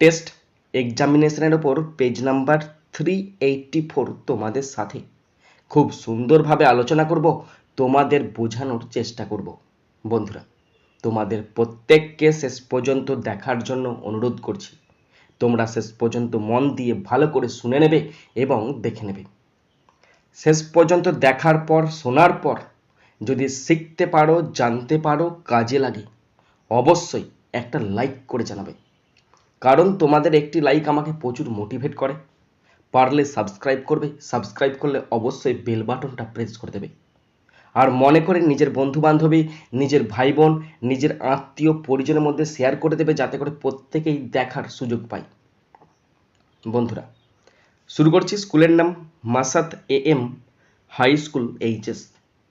Test এক্সামিনেশনের ওপর page number three eighty four তোমাদের সাথে। খুব সুন্দরভাবে আলোচনা করব, তোমাদের বোঝানোর চেষ্টা করব। বন্ধুরা, তোমাদের প্রত্যেককে শেষ পর্যন্ত দেখার জন্য অনুরোধ করছি। তোমরা শেষ পর্যন্ত মন দিয়ে ভালো করে শুনে নেবে এবং দেখে নেবে। শেষ পর্যন্ত দেখার পর, শোনার পর যদি শিখতে পারো, জানতে পারো, কাজে লাগে, অবশ্যই একটা লাইক করে জানাবে। কারণ তোমাদের একটি লাইক আমাকে প্রচুর মোটিভেট করে। পারলে সাবস্ক্রাইব করবে সাবস্ক্রাইব করলে অবশ্যই বেল বাটনটা প্রেস করে দেবে। আর মনে করে নিজের বন্ধু বান্ধবী নিজের ভাই বোন নিজের আত্মীয় পরিজনের মধ্যে শেয়ার করে দেবে যাতে করে প্রত্যেকেই দেখার সুযোগ পায়। বন্ধুরা, শুরু করছি স্কুলের নাম Masat A M high school HS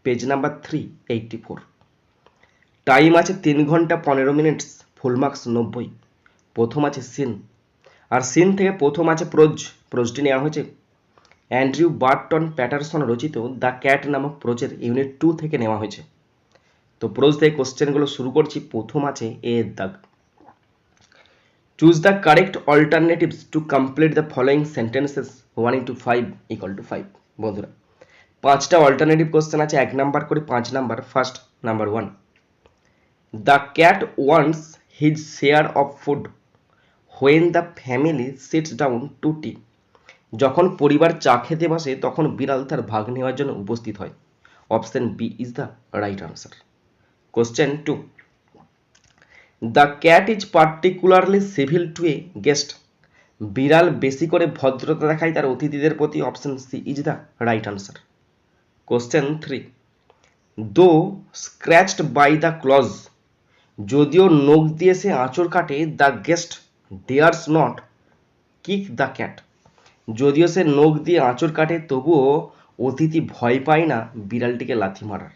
page number three eighty four time আছে তিন ঘণ্টা পনেরো মিনিটস ফুল মার্কস নব্বই। প্রথম আছে সিন। আর সিন থেকে প্রথম আছে প্রোজ। প্রোজটি নেওয়া হয়েছে অ্যান্ড্রিউ বার্টন প্যাটারসন রচিত দ্য ক্যাট নামক প্রোজের ইউনিট টু থেকে নেওয়া হয়েছে। তো প্রোজ থেকে কোশ্চেনগুলো শুরু করছি, প্রথম আছে এ এর দাগ choose the correct alternatives to complete the following sentences one into five equal to five. বন্ধুরা, পাঁচটা অল্টারনেটিভ কোশ্চেন আছে, এক নাম্বার করে পাঁচ number, first number one. The cat wants his share of food. When the family sits down to tea যখন পরিবার চা খেতে বসে, তখন বিড়াল তার ভাগ নেওয়ার জন্য উপস্থিত হয়। Option B is the right answer question two the cat is particularly civil to a guest বিড়াল বেশি করে ভদ্রতা দেখায় তার অতিথিদের প্রতি। Option C is the right answer question three though scratched by the claws যদিও নখ দিয়ে সে আঁচড় কাটে the guest dares not kick the cat যদিও সে নখ দিয়ে আঁচড় কাটে, তবুও অতিথি ভয় পায় না বিড়ালটিকে লাথি মারার।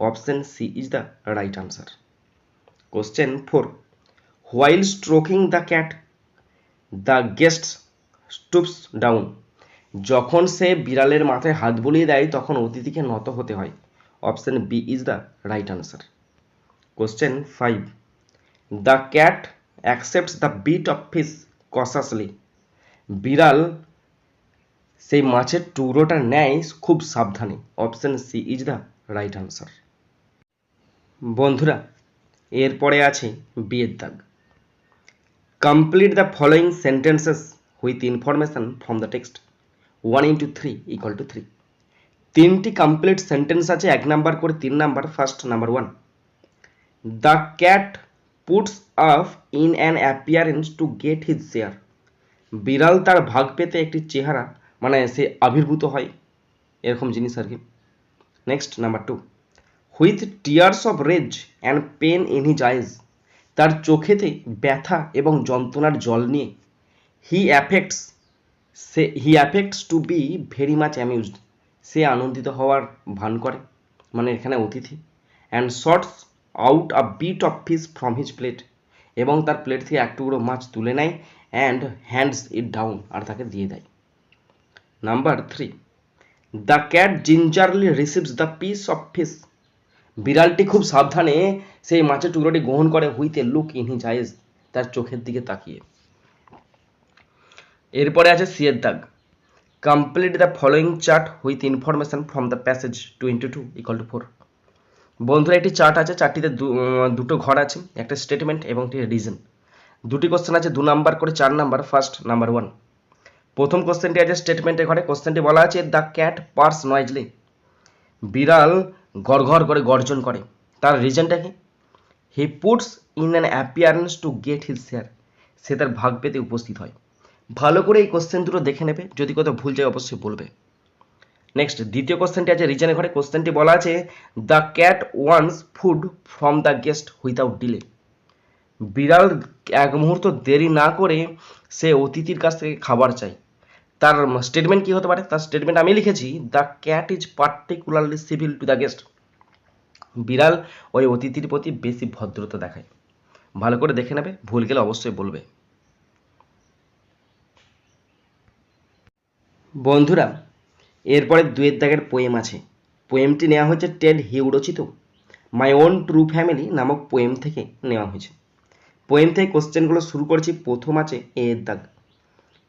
Option C is the right answer question four while stroking the cat the guest stoops down যখন সে বিড়ালের মাথায় হাত বুলিয়ে দেয়, তখন অতিথিকে নত হতে হয়। Option B is the right answer question five the cat accepts the bit of fish cautiously বিড়াল সেই মাছের টুকরোটা নেয় খুব সাবধানে। Option C is the right answer বন্ধুরা, এরপরে আছে বিয়ের দাগ। Complete the following sentences with information from the text one into three equal to three তিনটি কমপ্লিট সেন্টেন্স আছে, এক নাম্বার করে তিন number first number one the cat puts up in an appearance to get his share বিড়াল তার ভাগ পেতে একটি চেহারা মানে সে আবির্ভূত হয়, এরকম জিনিস আর কি। Next number two with tears of rage and pain in his eyes তার চোখেতে ব্যথা এবং যন্ত্রণার জল নিয়ে he affects say he affects to be very much amused সে আনন্দিত হওয়ার ভান করে মানে এখানে অতিথি। And sorts out a bit of fish from his plate এবং তার প্লেট থেকে এক টুকরো মাছ তুলে নেয় অ্যান্ড হ্যান্ডস ইট ডাউন আর তাকে দিয়ে দেয়। Number three the cat gingerly receives the piece of fish বিড়ালটি খুব সাবধানে সেই মাছের টুকরোটি গ্রহণ করে with a look in his eyes তার চোখের দিকে তাকিয়ে। এরপরে আছে সিয়ের দাগ complete the following chart with information from the passage two into two equal to four বন্ধুরা, একটি চার্ট আছে চারটিতে দুটো ঘর আছে, একটা স্টেটমেন্ট এবং একটি রিজন দুটি কোশ্চেন আছে, দু নাম্বার করে চার নাম্বার ফার্স্ট নাম্বার ওয়ান প্রথম কোশ্চেনটি আছে স্টেটমেন্টের ঘরে কোশ্চেনটি বলা আছে দ্য ক্যাট পার্স নয়েজলি বিড়াল ঘর ঘর করে গর্জন করে। তার রিজনটা কি? He puts in an appearance to get his share সে তার ভাগ পেতে উপস্থিত হয়। ভালো করে এই কোশ্চেন দুটো দেখে নেবে, যদি কোথাও ভুল যায় অবশ্যই বলবে। নেক্সট দ্বিতীয় কোশ্চেনটি আছে রিজনের ঘরে কোশ্চেনটি বলা আছে the cat wants food from the guest without delay বিড়াল এক মুহূর্ত দেরি না করে সে অতিথির কাছ থেকে খাবার চাই তার স্টেটমেন্ট কি হতে পারে? তার স্টেটমেন্ট আমি লিখেছি the cat is particularly civil to the guest বিড়াল ওই অতিথির প্রতি বেশি ভদ্রতা দেখায়। ভালো করে দেখে নেবে, ভুল গেলে অবশ্যই বলবে। বন্ধুরা এরপরে দুয়ের দাগের পোয়েম আছে। পোয়েমটি নেওয়া হয়েছে টেড হিউ রচিত মাই ওন ট্রু ফ্যামিলি নামক পোয়েম থেকে নেওয়া হয়েছে। পোয়েম থেকে কোশ্চেনগুলো শুরু করছি, প্রথম আছে এ এর দাগ।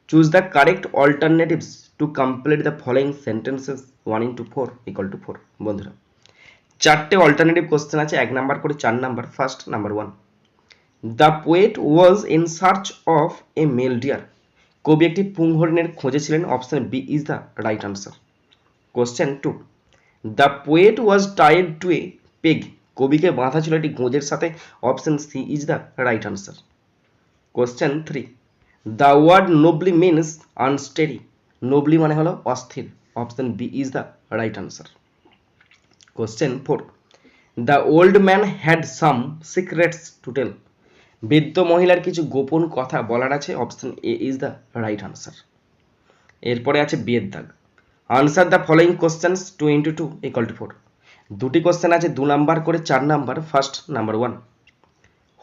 Choose the correct alternatives to complete the following sentences one into four equal to four বন্ধুরা। চারটে অল্টারনেটিভ কোশ্চেন আছে, এক নাম্বার করে চার number first number one the poet was in search of a male deer কবি একটি পুংহরিণের খোঁজে ছিলেন option B is the right answer question two the poet was tied to a peg কবিকে বাঁধা ছিল একটি গোঁজের সাথে। Option C is the right answer question three the word wobbly means unsteady wobbly মানে হলো অস্থির। Option B is the right answer question four the old man had some secrets to tell বৃদ্ধ মহিলার কিছু গোপন কথা বলার আছে। Option A is the right answer এরপরে আছে বিয়ের দাগ। Answer the following questions two into two equal to four দুটি কোশ্চেন আছে, দু নাম্বার করে চার number first number one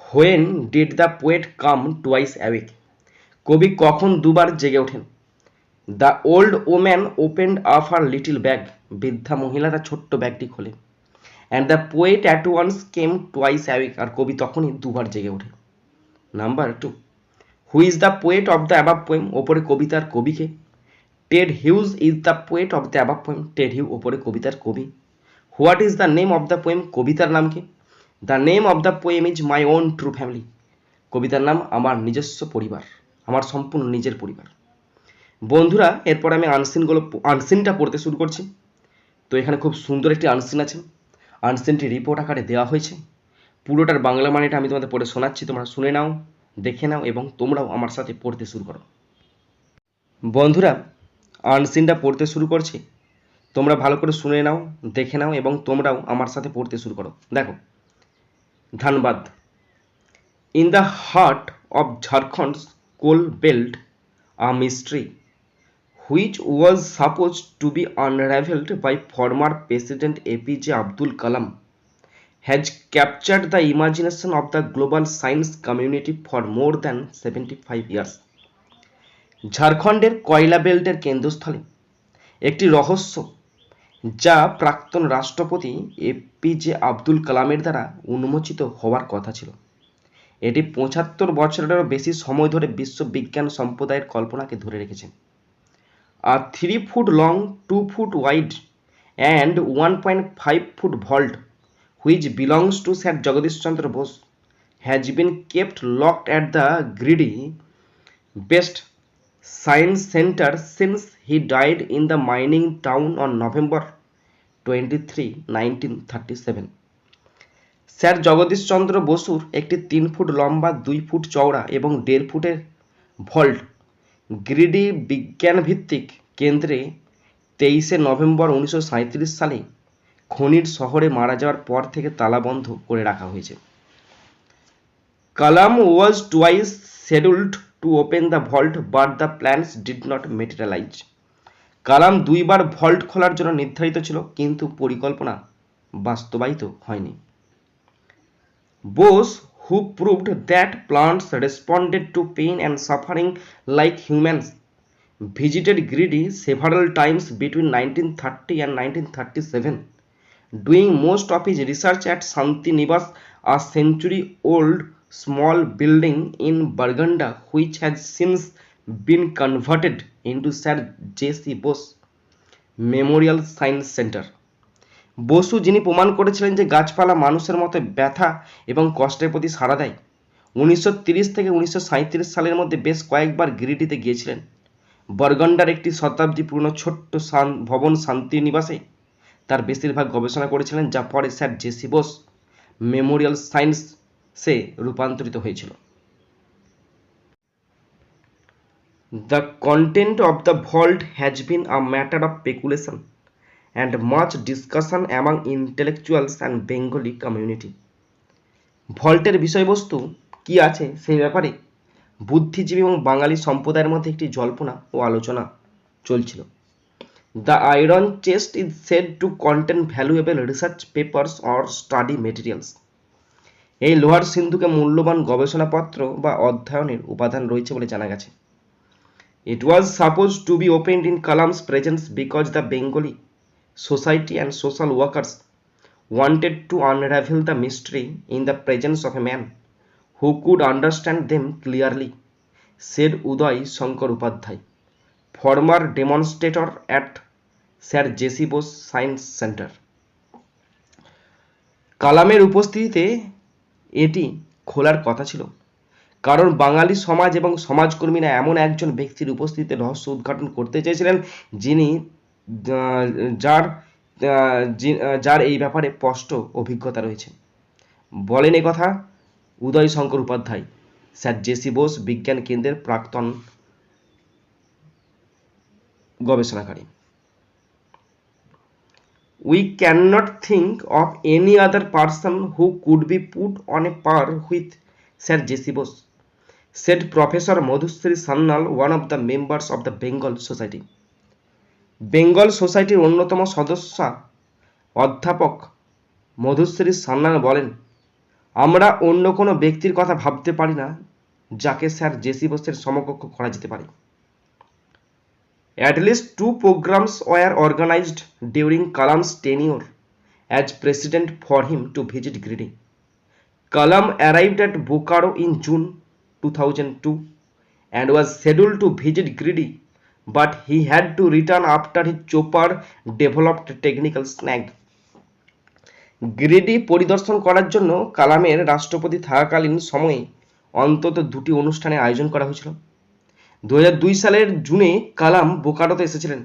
when did the poet come twice awake কবি কখন দুবার জেগে ওঠেন? The old woman opened up her little bag বৃদ্ধা মহিলা তার ছোট্ট ব্যাগটি খোলে। And the poet at once came twice awake আর কবি তখনই দুবার জেগে ওঠে number two who is the poet of the above poem ওপরে কবিতার কবিকে Ted Hughes is the poet of the above poem Ted Hughes ওপরে কবিতার কবি what is the name of the poem কবিতার নাম কি the name of the poem is my own true family কবিতার নাম আমার নিজস্ব পরিবার আমার সম্পূর্ণ নিজের পরিবার বন্ধুরা এরপর আমি আনসিনগুলো আনসিনটা পড়তে শুরু করছি তো এখানে খুব সুন্দর একটি আনসিন আছে আনসিনটি রিপোর্ট আকারে দেওয়া হয়েছে পুরোটার বাংলা মানেটা আমি তোমাদের পড়ে শোনাচ্ছি তোমরা শুনে নাও দেখে নাও এবং তোমরাও আমার সাথে পড়তে শুরু করো বন্ধুরা আনসিনটা পড়তে শুরু করছি। তোমরা ভালো করে শুনে নাও, দেখে নাও এবং তোমরাও আমার সাথে পড়তে শুরু করো। দেখো, Dhanbad. In the heart of Jharkhand coal belt a mystery which was supposed to be unravelled by former president APJ Abdul Kalam has the the of the global science community for more more than 75 years. ঝাড়খণ্ডের কয়লা বেল্টের কেন্দ্রস্থলে একটি রহস্য যা প্রাক্তন রাষ্ট্রপতি APJ Abdul কালামের দ্বারা উন্মোচিত হওয়ার কথা ছিল। এটি পঁচাত্তর বছরেরও বেশি সময় ধরে বিশ্ব বিজ্ঞান সম্প্রদায়ের কল্পনাকে ধরে রেখেছে। আর three foot long two foot wide and one point five foot vault which belongs to sir Chandra Bose, has been kept locked at the Greedy Best Science Center since he died in the mining town on November 23, 1937. Sir Jagadishchandra বসুর একটি তিন foot লম্বা দুই foot চওড়া এবং দেড় ফুটের vault greedy বিজ্ঞানভিত্তিক কেন্দ্রে তেইশে নভেম্বর উনিশশো সালে খনির শহরে মারা যাওয়ার পর থেকে তালাবন্ধ করে রাখা হয়েছে Kalam was twice scheduled to open the vault but the plans did not materialize Kalam দুইবার ভল্ট খোলার জন্য নির্ধারিত ছিল কিন্তু পরিকল্পনা বাস্তবায়িত হয়নি। Bose who proved that plants responded to pain and suffering like humans visited Greedy several times between 1930 and 1937 doing most of his research at Santi Nivas, a century old small building in Burganda, which has since been converted into Sir J.C. Bose Memorial Science Center. Basu যিনি প্রমাণ করেছিলেন যে গাছপালা মানুষের মতো ব্যথা এবং কষ্টের প্রতি সাড়া দেয় উনিশশো থেকে উনিশশো সালের মধ্যে বেশ কয়েকবার গিরিটিতে গিয়েছিলেন বরগন্ডার একটি শতাব্দী পুরনো ছোট্ট ভবন শান্তি নিবাসে তার বেশিরভাগ গবেষণা করেছিলেন যা পরে স্যার জেসি বোস মেমোরিয়াল সায়েন্সে রূপান্তরিত হয়েছিল। The content of the vault has been a matter of speculation and much discussion among intellectuals and Bengali community ভল্টের বিষয়বস্তু কি আছে সেই ব্যাপারে বুদ্ধিজীবী এবং বাঙালি সম্প্রদায়ের মধ্যে একটি জল্পনা ও আলোচনা চলছিল। The iron chest is said to contain valuable research papers or study materials এই লোহার সিন্ধুকে মূল্যবান গবেষণাপত্র বা অধ্যয়নের উপাদান রয়েছে বলে জানা গেছে। It was supposed to be open in Kalam's presence because the Bengali society and social workers wanted to unravel the mystery in the presence of a man who could understand them clearly sir Uday Shankar Upadhyay former demonstrator at sir JC Bose science center কালামের উপস্থিতিতে এটি খোলার কথা ছিল। কারণ বাঙালি সমাজ এবং সমাজকর্মীরা এমন একজন ব্যক্তির উপস্থিতিতে রহস্য উদ্ঘাটন করতে চেয়েছিলেন যিনি যার যার এই ব্যাপারে স্পষ্ট অভিজ্ঞতা রয়েছে। বলেন কথা উদয় শঙ্কর উপাধ্যায়, স্যার জেসি বোস, বিজ্ঞান কেন্দ্রের প্রাক্তন গবেষণাকারী। We cannot think of any other person who could be put on a par with Sir J.C. Bose, said Professor Madhusri Sannal, one of the members of the Bengal Society. Bengal সোসাইটির অন্যতম সদস্য অধ্যাপক মধুশ্রী সান্যাল বলেন আমরা অন্য কোনো ব্যক্তির কথা ভাবতে পারি না যাকে স্যার জেসি বোসের সমকক্ষ করা যেতে পারে At least two programs were organized during Kalam's tenure as president for him to visit Greedy. Kalam arrived at Bokaro in June 2002 and was scheduled to visit Greedy, but he had to return after his chopper developed technical snag. Giridih পরিদর্শন করার জন্য কালামের রাষ্ট্রপতি থাকাকালীন সময়ে অন্তত দুটি অনুষ্ঠানের আয়োজন করা হয়েছিল দু হাজার দুই সালের জুনে কালাম বোকারোতে এসেছিলেন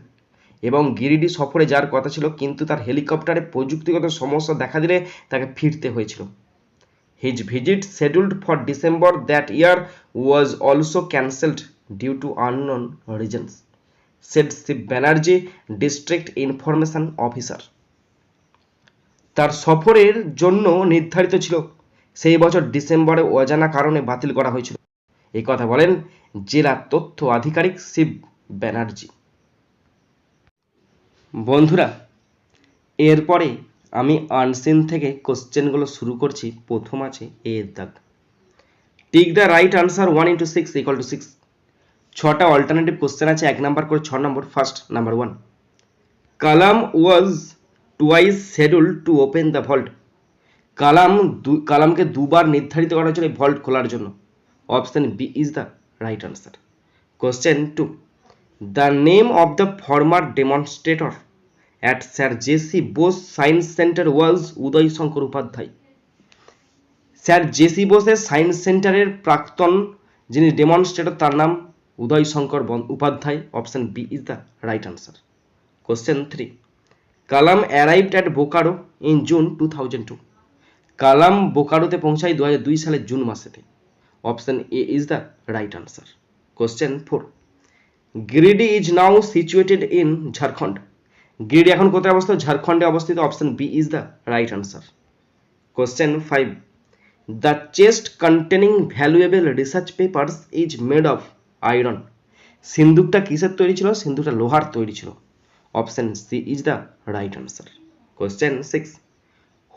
এবং গিরিডি সফরে যাওয়ার কথা ছিল, কিন্তু তার হেলিকপ্টারে প্রযুক্তিগত সমস্যা দেখা দিলে তাকে ফিরতে হয়েছিল। His visit scheduled for December that year was also cancelled due to unknown reasons said Shiv Banerjee district information officer তার সফরের জন্য নির্ধারিত ছিল, সেই বছর ডিসেম্বরে অজানা কারণে বাতিল করা হয়েছিল। এই কথা বলেন জেলা তথ্য আধিকারিক শিব ব্যানার্জি। বন্ধুরা, এরপরে আমি আনসিন থেকে কোশ্চেনগুলো শুরু করছি। প্রথম আছে এর দাগ। Tick the right answer one into six equal to six. ছটা অল্টারনেটিভ কোশ্চেন আছে, এক নাম্বার করে ছ নম্বর, first number one. Kalam was twice scheduled to open the vault. Kalam কালামকে দুবার নির্ধারিত করা হয়েছিল এই ভল্ট খোলার জন্য। Option B is the right answer question to the name of the former demonstrator at sir J C Bose science centre was Uday Shankar Upadhyay sir J C বোসের science সেন্টারের প্রাক্তন যিনি ডেমনস্ট্রেটর তার নাম Uday Shankar Upadhyay option B is the right answer question three Kalam arrived at Bokaro in June two thousand two Kalam বোকারোতে পৌঁছায় দু হাজার দুই সালের জুন মাসেতে option A is the right answer question four Giridih is now situated in Jharkhand Giridih এখন কোথায় অবস্থিত? ঝাড়খণ্ডে অবস্থিত। Option B is the right answer question five the chest containing valuable research papers is made of iron সিন্দুকটা কিসের তৈরি ছিল? সিন্দুকটা লোহার তৈরি ছিল। Option C is the right answer question six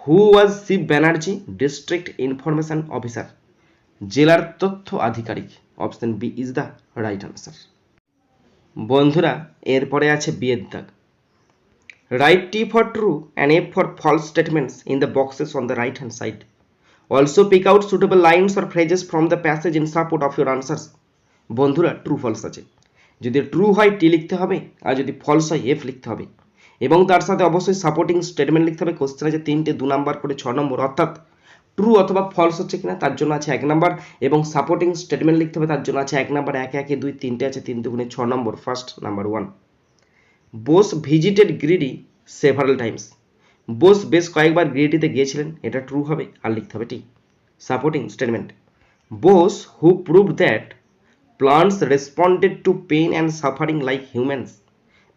who was Shiv Banerjee district information officer জেলার তথ্য আধিকারিক option B is the right answer. বন্ধুরা, এরপরে আছে বিয়ের দাগ। Write T for true and F for false statements in the boxes on the right hand side. Also pick out suitable lines or phrases from the passage in support of your answers. বন্ধুরা, true false আছে। যদি true হয় টি লিখতে হবে আর যদি false হয় F লিখতে হবে। এবং তার সাথে অবশ্যই সাপোর্টিং স্টেটমেন্ট লিখতে হবে। কোশ্চেন আছে তিনটে, দু নাম্বার করে, ছ নম্বর, অর্থাৎ ট্রু অথবা ফলস হচ্ছে কিনা তার জন্য আছে এক নাম্বার এবং সাপোর্টিং স্টেটমেন্ট লিখতে হবে তার জন্য আছে এক নাম্বার এক একে দুই তিনটে আছে তিন দুগুণে ছ নম্বর first number one Bose visited Giridih several times Bose বেশ কয়েকবার গ্রিডিতে গিয়েছিলেন, এটা ট্রু হবে আর লিখতে হবে ঠিক। Supporting statement Bose who proved that plants responded to pain and suffering like humans,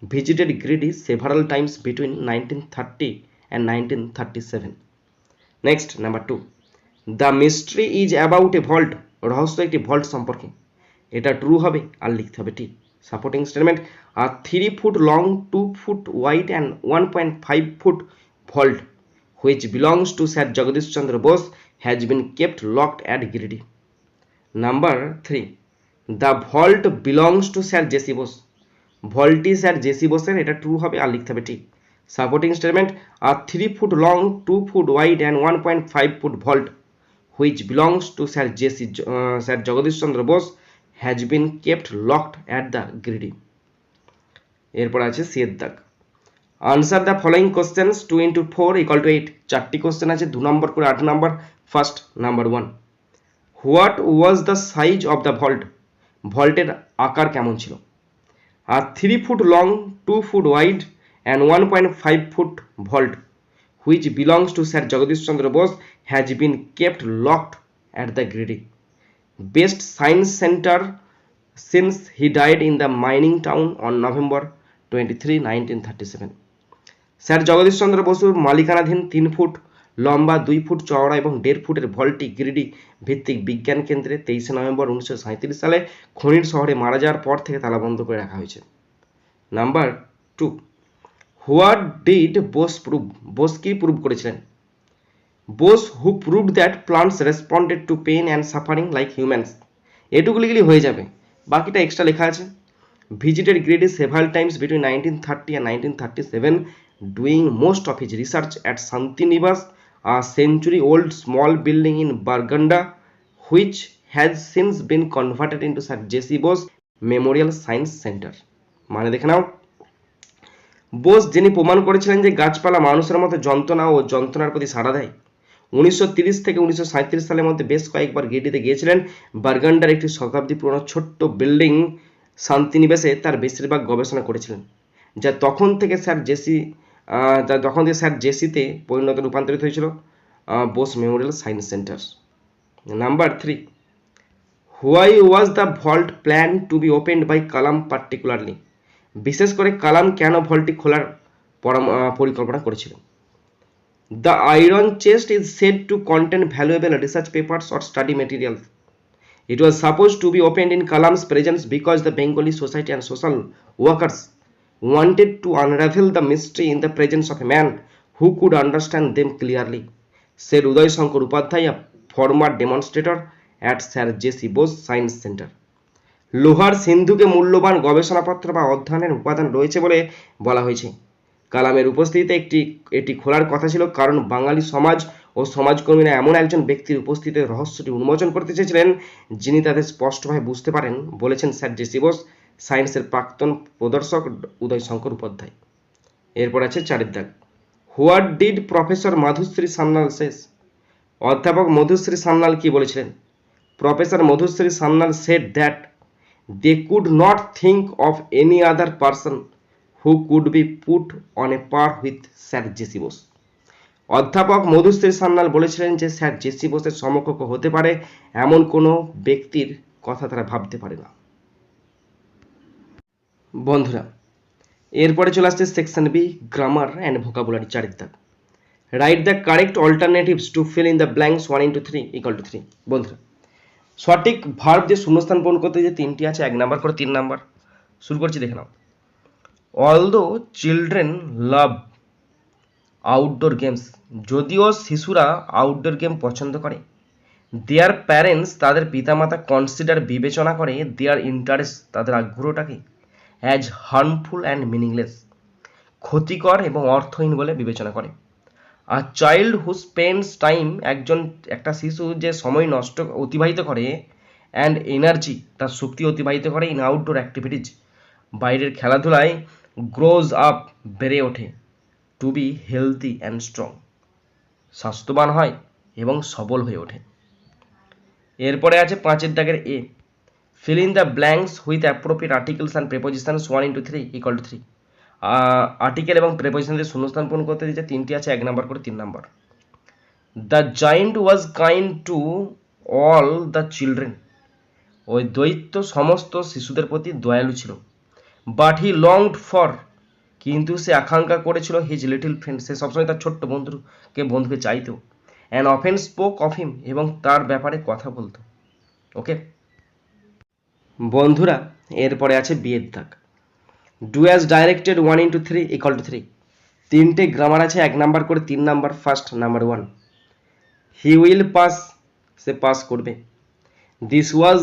visited Greedy several times between 1930 and 1937. Next, number two the mystery is about a vault রহস্য একটি ভল্ট সম্পর্কে। এটা true হবে আর লিখতে হবে ঠিক। Supporting statement R three foot long two foot wide and one point five foot vault which belongs to sir Jagadish Chandra Bose has been kept locked at Giridih number three the vault belongs to sir J C Bose ভল্টটি sir JC বোসের এটা true হবে আর লিখতে হবে ঠিক। Statement R three foot long two foot wide and one point five foot vault which belongs to sir J C sir Jagadish Chandra Bose has been kept locked at the Giridih এরপর আছে সিয়ের দাগ answer the following questions two into four equal to eight চারটি question আছে, দু নম্বর করে আট নম্বর first number one what was the size of the vault ভল্টের আকার কেমন ছিল? আর three foot long two foot wide vault which belongs to sir Jagadish Chandra Bose has been kept locked at the Giridih best science centre since he died in the mining town on November twenty three nineteen thirty seven sir Jagadish Chandra বসুর মালিকানাধীন তিন foot লম্বা দুই foot চওড়া এবং দেড় ফুটের ভল্টি গিরিডি ভিত্তিক বিজ্ঞান কেন্দ্রে তেইশে নভেম্বর উনিশশো সালে খনির শহরে মারা যাওয়ার পর থেকে তালাবন্ধ করে রাখা হয়েছে। Number two what did Bose prove, Bose কি প্রুভ করেছিলেন? Bose who proved that plants responded to pain and suffering like humans. এটুকু লিখলি হয়ে যাবে। বাকিটা এক্সট্রা লেখা আছে। Visited Giridih several times between nineteen thirty and nineteen thirty seven doing most of his research at Shantiniwas, a century old small building in Bargunda, which has since been converted into sir J C Bose memorial science centre. মানে দেখে নাও। বোস যিনি প্রমাণ করেছিলেন যে গাছপালা মানুষের মতো যন্ত্রণা ও যন্ত্রণার প্রতি সাড়া দেয়, উনিশশো থেকে উনিশশো সালের মধ্যে বেশ কয়েকবার গেটিতে গিয়েছিলেন। বার্গান্ডার একটি শতাব্দী পুরনো ছোট্ট বিল্ডিং শান্তিনিবাসে তার বেশিরভাগ গবেষণা করেছিলেন, যা তখন থেকে স্যার জেসি যা তখন থেকে স্যার জেসিতে পরিণত রূপান্তরিত হয়েছিল Bose memorial science centre. Number three, why was the vault plan to be opened by Kalam particularly? বিশেষ করে কালাম কেন ভল্টটি খোলার পরিকল্পনা করেছিল the iron chest is said to contain valuable research papers or study material it was suppose to be opened in Kalam's presence because the Bengali society and social workers wanted to unravel the mystery in the presence of a man who could understand them clearly says Udayshankar Upadhyay former demonstrator at sir J C Bose science centre লোহার সিন্ধুকে মূল্যবান গবেষণাপত্র বা অধ্যয়নের উপাদান রয়েছে বলে বলা হয়েছে। কালামের উপস্থিতিতে একটি, এটি খোলার কথা ছিল কারণ বাঙালি সমাজ ও সমাজকর্মীরা এমন একজন ব্যক্তির উপস্থিতিতে রহস্যটি উন্মোচন করতে চেয়েছিলেন যিনি তাদের স্পষ্টভাবে বুঝতে পারেন বলেছেন স্যার জেসি বোস সায়েন্সের প্রাক্তন প্রদর্শক উদয় শঙ্কর উপাধ্যায়। এরপর আছে চারের দাগ। What did professor Madhushree Sanyal say? অধ্যাপক মধুশ্রী সান্যাল কি বলেছিলেন? Professor Madhushree Sanyal said that they could not think of any other person who could be put on a par with sir J C Bose অধ্যাপক মধুশ্রী সান্যাল বলেছিলেন যে, sir JC বোসের সমকক্ষ হতে পারে এমন কোনো ব্যক্তির কথা তারা ভাবতে পারে না। বন্ধুরা, এরপরে চলে আসছে section B, grammar and vocabulary চারির write the correct alternatives to fill in the blanks one into three equal to three বন্ধুরা সঠিক ভার্ব যে শূন্যস্থান পূরণ করতে যে তিনটি আছে, এক নাম্বার করে তিন নাম্বার। শুরু করছি, দেখে নাও। Although children love outdoor games যদিও শিশুরা আউটডোর গেম পছন্দ করে দেয়ার প্যারেন্টস তাদের পিতামাতা কনসিডার বিবেচনা করে দেয়ার ইন্টারেস্ট তাদের আগ্রহটাকে অ্যাজ হার্মফুল অ্যান্ড মিনিংলেস ক্ষতিকর এবং অর্থহীন বলে বিবেচনা করে। আর চাইল্ড হু স্পেন্ডস টাইম একজন, একটা শিশু যে সময় নষ্ট, অতিবাহিত করে অ্যান্ড এনার্জি তার শক্তি অতিবাহিত করে ইন আউটডোর অ্যাক্টিভিটিজ বাইরের খেলাধুলায় গ্রোজ আপ বেড়ে ওঠে to be healthy and strong স্বাস্থ্যবান হয় এবং সবল হয়ে ওঠে। এরপরে আছে পাঁচের দাগের A fill in the blanks with appropriate articles and prepositions one into three equal to three article এবং প্রেপোজিশন দিয়ে শূন্যস্থান পূরণ করতে দিচ্ছে তিনটি আছে, এক নাম্বার করে তিন number. The giant was kind to all the children ওই দৈত্য সমস্ত শিশুদের প্রতি দয়ালু ছিল। বাট হি লংড ফর কিন্তু সে আকাঙ্ক্ষা করেছিল হিজ লিটল ফ্রেন্ড সে সবসময় তার ছোট্ট বন্ধুকে বন্ধুকে চাইতো। And often spoke of him এবং তার ব্যাপারে কথা বলতো। ওকে বন্ধুরা, এরপরে আছে বিয়ের দাগ। Do as directed one into three equal to three তিনটে গ্রামার আছে, এক নাম্বার করে তিন number first number one he will pass say pass করবে। দিস ওয়াজ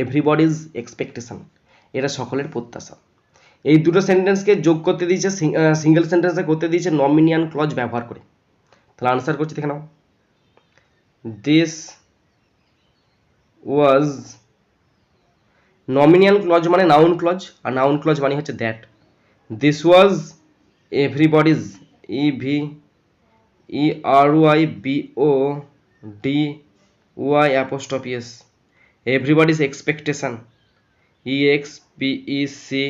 এভরিবডিজ এক্সপেকটেশন এটা সকলের প্রত্যাশা। এই দুটো সেন্টেন্সকে যোগ করতে দিয়েছে সিঙ্গেল সেন্টেন্সে করতে দিয়েছে নমিনিয়ান ক্লজ ব্যবহার করে। তাহলে আনসার করছি, দেখে নাও। দিস ওয়াজ নমিনিয়ান ক্লজ মানে নাউন ক্লজ আর নাউন ক্লজ মানে হচ্ছে that this was everybody's E V E R Y B O D Y apostrophe S everybody's expectation E X P E C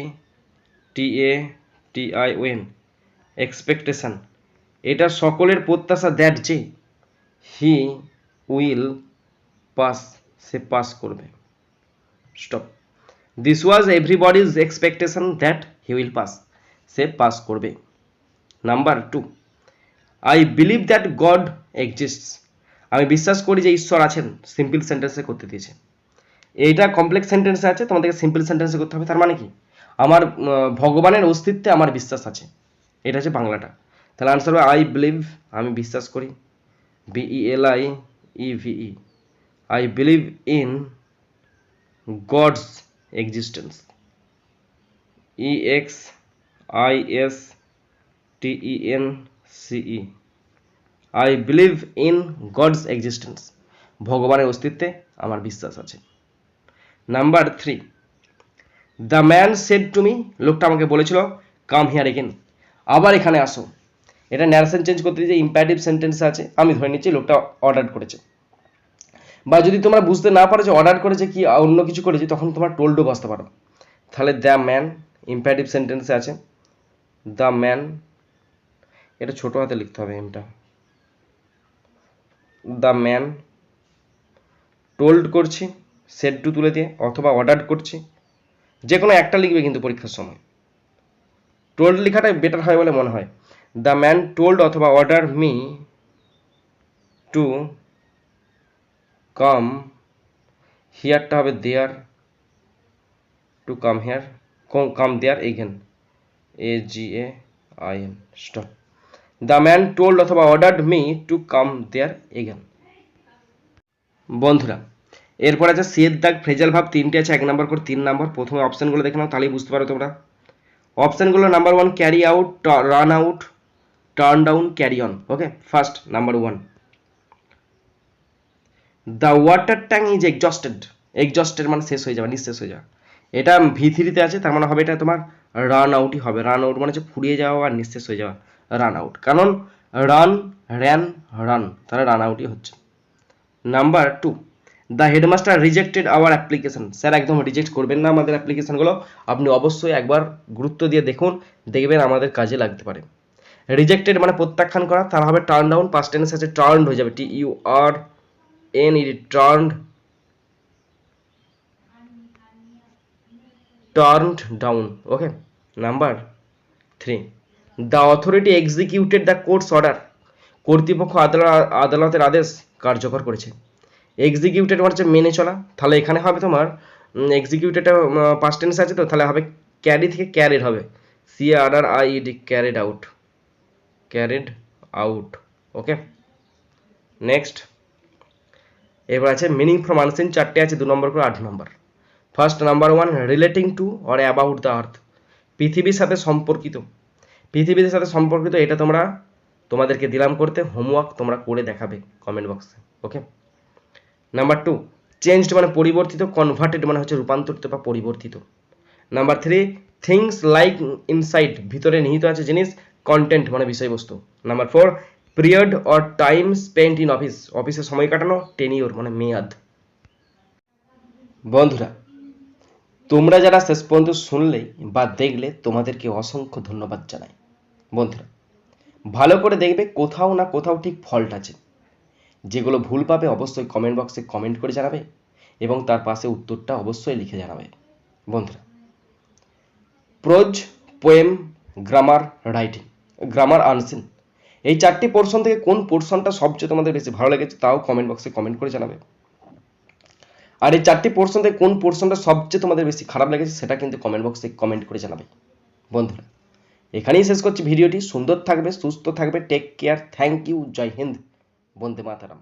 T A T I O N expectation এটা সকলের প্রত্যাশা that যে he will pass সে pass করবে। Stop this was everybody's expectation that he will pass say pass করবে। Number two I believe that God exists আমি বিশ্বাস করি যে ঈশ্বর আছেন। সিম্পল সেন্টেন্সে করতে দিয়েছে। এইটা কমপ্লেক্স সেন্টেন্সে আছে, তোমাদেরকে সিম্পল সেন্টেন্সে করতে হবে। তার মানে কি? আমার ভগবানের অস্তিত্বে আমার বিশ্বাস আছে। এটা হচ্ছে বাংলাটা। তাহলে আনসার হবে আই বিলিভ আমি বিশ্বাস করি। B E L I E I believe in God's existence E X I S T E N C E I believe in God's existence ভগবানের অস্তিত্বে আমার বিশ্বাস আছে। Number three the man said to me লোকটা আমাকে বলেছিল come here again আবার এখানে আসো। এটা ন্যারেশন চেঞ্জ করতে যে ইম্প্যারেটিভ সেন্টেন্স আছে, আমি ধরে নিচ্ছি, লোকটা অর্ডার করেছে। বা যদি তোমরা বুঝতে না পারো যে অর্ডার করেছে কি অন্য কিছু করেছে, তখন তোমরা টোল্ডও বসতে পারো। তাহলে দ্য ম্যান ইম্প্যারেটিভ সেন্টেন্সে আছে দ্য ম্যান এটা ছোট হাতে লিখতে হবে এমটা দ্য ম্যান টোল্ড করছি সেট টু তুলে দিয়ে, অথবা অর্ডার করছি যে কোনো একটা লিখবে কিন্তু পরীক্ষার সময়। টোল্ড লেখাটাই বেটার হয় বলে মনে হয়। দ্য ম্যান টোল্ড অথবা অর্ডার মি টু কাম হিয়ারটা হবে there to come here come there again A G A I N stop the man told অথবা ordered me to come there again বন্ধুরা, এরপর আছে সেদ দাগ ফ্রেজাল ভাব তিনটে আছে, এক নম্বর করে তিন নম্বর প্রথমে অপশানগুলো দেখে নাও, তাহলেই বুঝতে পারো তোমরা। অপশানগুলো number one carry out run out turn down carry on okay first number one the water tank is exhausted exhausted মানে শেষ হয়ে যাওয়া নিঃশেষ হয়ে যাওয়া এটা ভি থ্রিতে আছে, তার মানে হবে এটা তোমার রান আউটই হবে। রান আউট মানে হচ্ছে ফুরিয়ে যাওয়া আর নিঃশেষ হয়ে যাওয়া। রান আউট কারণ রান র্যান রান তাহলে রান আউটই হচ্ছে। Number two the headmaster rejected our application sir একদম রিজেক্ট করবেন না আমাদের অ্যাপ্লিকেশনগুলো আপনি অবশ্যই একবার গুরুত্ব দিয়ে দেখুন, দেখবেন আমাদের কাজে লাগতে পারে। রিজেক্টেড মানে প্রত্যাখ্যান করা, তার হবে টার্ন ডাউন পাস্ট টেন্স আছে টার্নড হয়ে যাবে T U R N E turned turned down, okay? Number three, the authority executed the court's order, কর্তৃপক্ষ আদালত আদালতের আদেশ কার্যকর করেছে। এক্সিকিউটেড মানে মেনে চলা। তাহলে এখানে হবে তোমার এক্সিকিউটেডটা পাস্ট টেন্স আছে তো? তাহলে হবে ক্যারি থেকে ক্যারিড হবে। C R R I D carried out carried out okay? Next এবার আছে মিনিং ফ্রম আনসিন চারটে আছে, দু নম্বর করে আট নম্বর। First number one relating to or about the earth পৃথিবীর সাথে সম্পর্কিত। পৃথিবীর সাথে সম্পর্কিত, এটা তোমরা, তোমাদেরকে দিলাম করতে হোমওয়ার্ক তোমরা করে দেখাবে কমেন্ট বক্সে ওকে নাম্বার টু চেঞ্জড মানে পরিবর্তিত কনভার্টেড মানে হচ্ছে রূপান্তরিত বা পরিবর্তিত। Number three things like inside ভিতরে নিহিত আছে জিনিস কন্টেন্ট মানে বিষয়বস্তু। Number four period or time spent in office. অফিসে সময় কাটানো, টেনিওর মানে মেয়াদ। বন্ধুরা, তোমরা যারা শেষ পর্যন্ত শুনলে বা দেখলে, তোমাদেরকে অসংখ্য ধন্যবাদ জানাই। বন্ধুরা, ভালো করে দেখবে কোথাও না কোথাও ঠিক ফল্ট আছে। যেগুলো ভুল পাবে অবশ্যই কমেন্ট বক্সে কমেন্ট করে জানাবে এবং তার পাশে উত্তরটা অবশ্যই লিখে জানাবে। বন্ধুরা prose poem grammar writing grammar unseen এই চারটি পোর্শন থেকে কোন পোর্শনটা সবচেয়ে তোমাদের বেশি ভালো লেগেছে তাও কমেন্ট বক্সে কমেন্ট করে জানাবে। আর এই চারটি পোর্শন থেকে কোন পোর্শনটা সবচেয়ে তোমাদের বেশি খারাপ লেগেছে সেটা কিন্তু কমেন্ট বক্সে কমেন্ট করে জানাবে। বন্ধুরা, এখানেই শেষ করছি ভিডিওটি। সুন্দর থাকবে, সুস্থ থাকবে। Take care thank you Joy Hind. Vande Mataram.